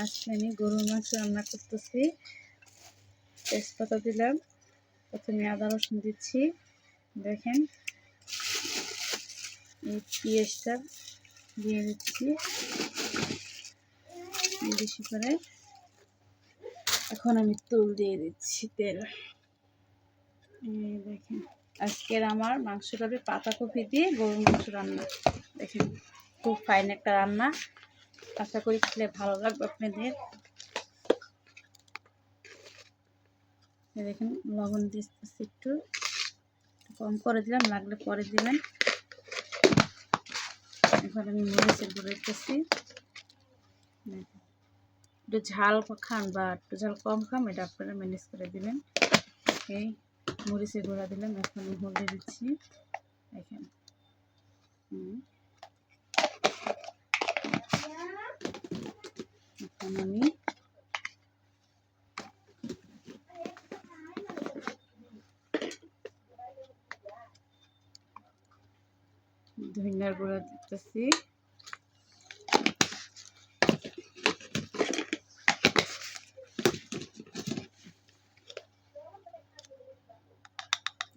আজকে আমি গরুর মাংস রান্না করতেছি। তেজপাতা দিলাম, প্রথমে আদা রসুন দিচ্ছি। দেখেন, এই পেঁয়াজটা দিয়ে দিচ্ছি বেশি করে। এখন আমি তুল দিয়ে দিচ্ছি তেল। দেখেন, আজকের আমার মাংসটা পাতাকপি দিয়ে গরুর মাংস রান্না। দেখেন, খুব ফাইন একটা রান্না। আশা করি খেলে ভালো লাগবে আপনাদের। দেখেন, লবণ দিচ্ছি একটু। কম করে দিলাম, লাগলে পরে দিবেন। এখন আমি মরিচের গুঁড়ো দিতেছি। একটু ঝাল খান বা একটু ঝাল কম খান, এটা আপনারা ম্যানেজ করে দিবেন। এই মরিচের গুঁড়া দিলাম, এখন হলদি দিচ্ছি। দেখেন। হুম। এখন আমি ধনিয়ার গুঁড়া দিতেছি।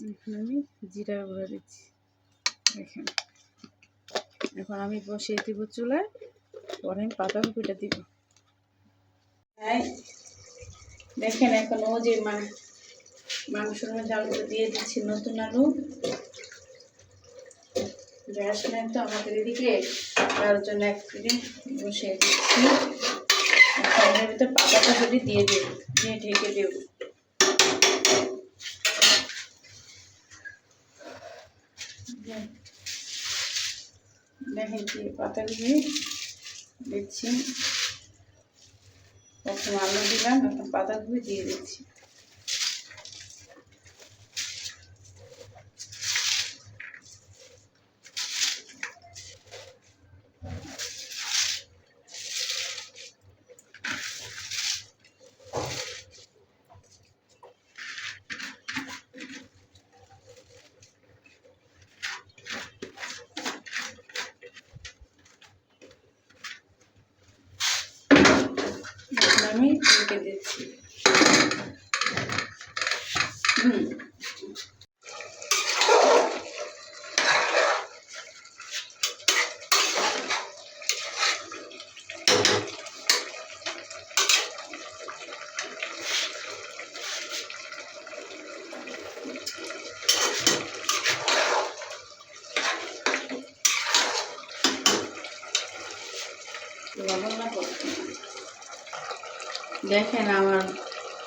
এখন আমি জিরার গুঁড়া দিচ্ছি। এখন আমি বসিয়ে দিব চুলায়। পরে আমি পাতাকপিটা দিব। দেখেন এখন ও যে মাংসের মধ্যে আলুটা দিয়ে দিচ্ছি নতুন আলু। গ্যাস নেই তো আমাদের এদিকে, তার জন্য এক বসিয়ে দিচ্ছি। ভিতরে পাতাটা যদি দিয়ে দেব দিয়ে ঢেকে দেব। দেখেন কি পাতাগুলি দিচ্ছি। প্রথম আলু দিলাম এখন পাতাগুলি দিয়ে দিচ্ছি এখন আমি ঢেকে দিচ্ছি। হুম। লবণ না করতে দেখেন আমার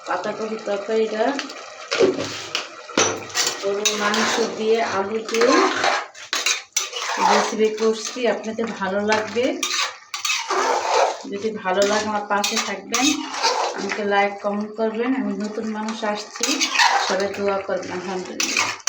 পাতাকপি তরকারিটা। গরুর মাংস দিয়ে, আলু দিয়ে রেসিপি করছি। আপনাদের ভালো লাগবে? যদি ভালো লাগে আমার পাশে থাকবেন, আমাকে লাইক কমেন্ট করবেন। আমি নতুন মানুষ আসছি, সবাই দোয়া করবেন, আলহামদুলিল্লাহ।